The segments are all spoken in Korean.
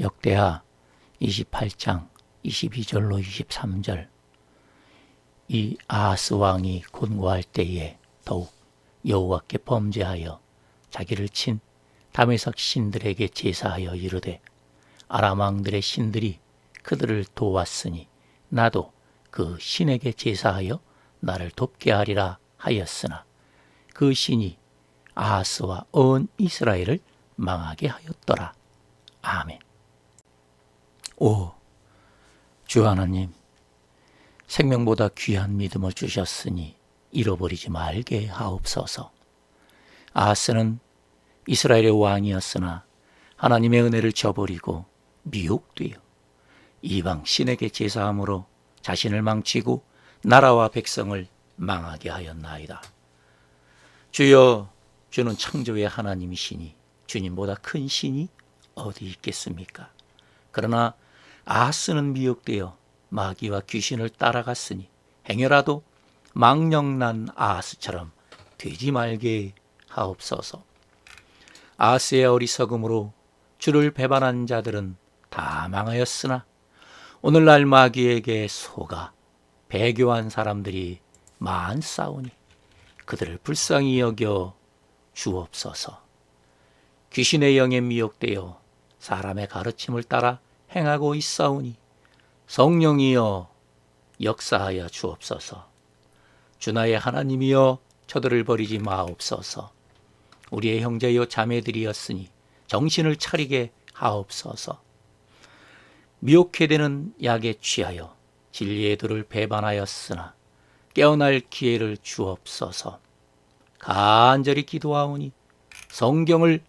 역대하 28장 22절로 23절 이 아하스 왕이 곤고할 때에 더욱 여호와께 범죄하여 자기를 친 다메삭 신들에게 제사하여 이르되 아람 왕들의 신들이 그들을 도왔으니 나도 그 신에게 제사하여 나를 돕게 하리라 하였으나 그 신이 아하스와 온 이스라엘을 망하게 하였더라. 아멘. 오, 주 하나님, 생명보다 귀한 믿음을 주셨으니 잃어버리지 말게 하옵소서. 아하스는 이스라엘의 왕이었으나 하나님의 은혜를 저버리고 미혹되어 이방 신에게 제사함으로 자신을 망치고 나라와 백성을 망하게 하였나이다. 주여, 주는 창조의 하나님이시니 주님보다 큰 신이 어디 있겠습니까? 그러나 아하스는 미혹되어 마귀와 귀신을 따라갔으니 행여라도 망령난 아하스처럼 되지 말게 하옵소서. 아하스의 어리석음으로 주를 배반한 자들은 다 망하였으나 오늘날 마귀에게 속아 배교한 사람들이 많사오니 그들을 불쌍히 여겨 주옵소서. 귀신의 영에 미혹되어 사람의 가르침을 따라 행하고 있사오니 성령이여 역사하여 주옵소서. 주나의 하나님이여 저들을 버리지 마옵소서. 우리의 형제여 자매들이었으니 정신을 차리게 하옵소서. 미혹해 되는 약에 취하여 진리의 도를 배반하였으나 깨어날 기회를 주옵소서. 간절히 기도하오니 성경을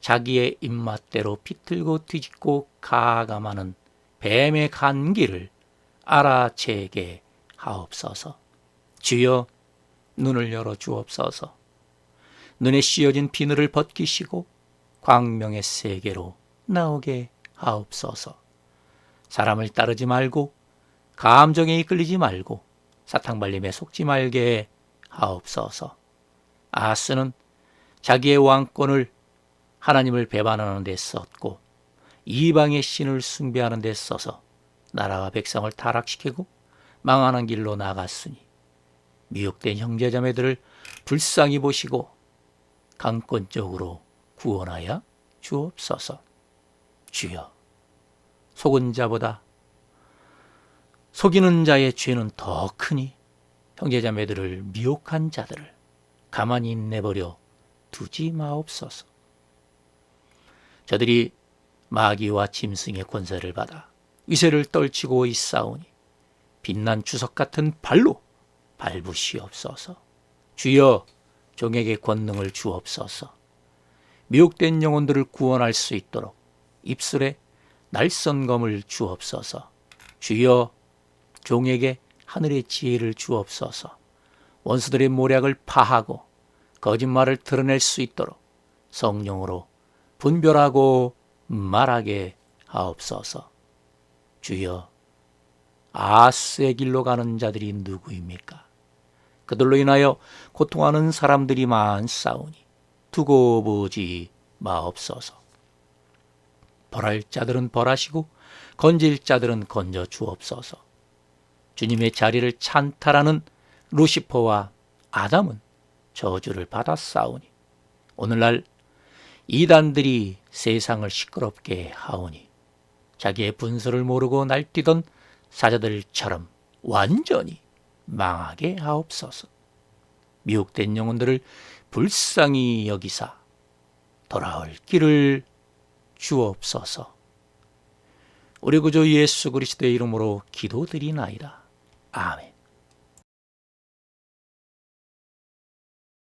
자기의 입맛대로 비틀고 뒤집고 가감하는 뱀의 간기를 알아채게 하옵소서. 주여 눈을 열어 주옵소서. 눈에 씌어진 비늘을 벗기시고 광명의 세계로 나오게 하옵소서. 사람을 따르지 말고 감정에 이끌리지 말고 사탕발림에 속지 말게 하옵소서. 아하스는 자기의 왕권을 하나님을 배반하는 데 썼고 이방의 신을 숭배하는 데 써서 나라와 백성을 타락시키고 망하는 길로 나갔으니 미혹된 형제자매들을 불쌍히 보시고 강권적으로 구원하여 주옵소서. 주여, 속은 자보다 속이는 자의 죄는 더 크니 형제자매들을 미혹한 자들을 가만히 내버려 두지 마옵소서. 저들이 마귀와 짐승의 권세를 받아 위세를 떨치고 있사오니 빛난 주석 같은 발로 밟으시옵소서. 주여 종에게 권능을 주옵소서. 미혹된 영혼들을 구원할 수 있도록 입술에 날선검을 주옵소서. 주여 종에게 하늘의 지혜를 주옵소서. 원수들의 모략을 파하고 거짓말을 드러낼 수 있도록 성령으로 분별하고 말하게 하옵소서. 주여, 아스의 길로 가는 자들이 누구입니까? 그들로 인하여 고통하는 사람들이 많사오니 두고 보지 마옵소서. 벌할 자들은 벌하시고 건질 자들은 건져 주옵소서. 주님의 자리를 찬탈하는 루시퍼와 아담은 저주를 받았사오니 오늘날 이단들이 세상을 시끄럽게 하오니 자기의 분수를 모르고 날뛰던 사자들처럼 완전히 망하게 하옵소서. 미혹된 영혼들을 불쌍히 여기사 돌아올 길을 주옵소서. 우리 구주 예수 그리스도의 이름으로 기도드리나이다. 아멘.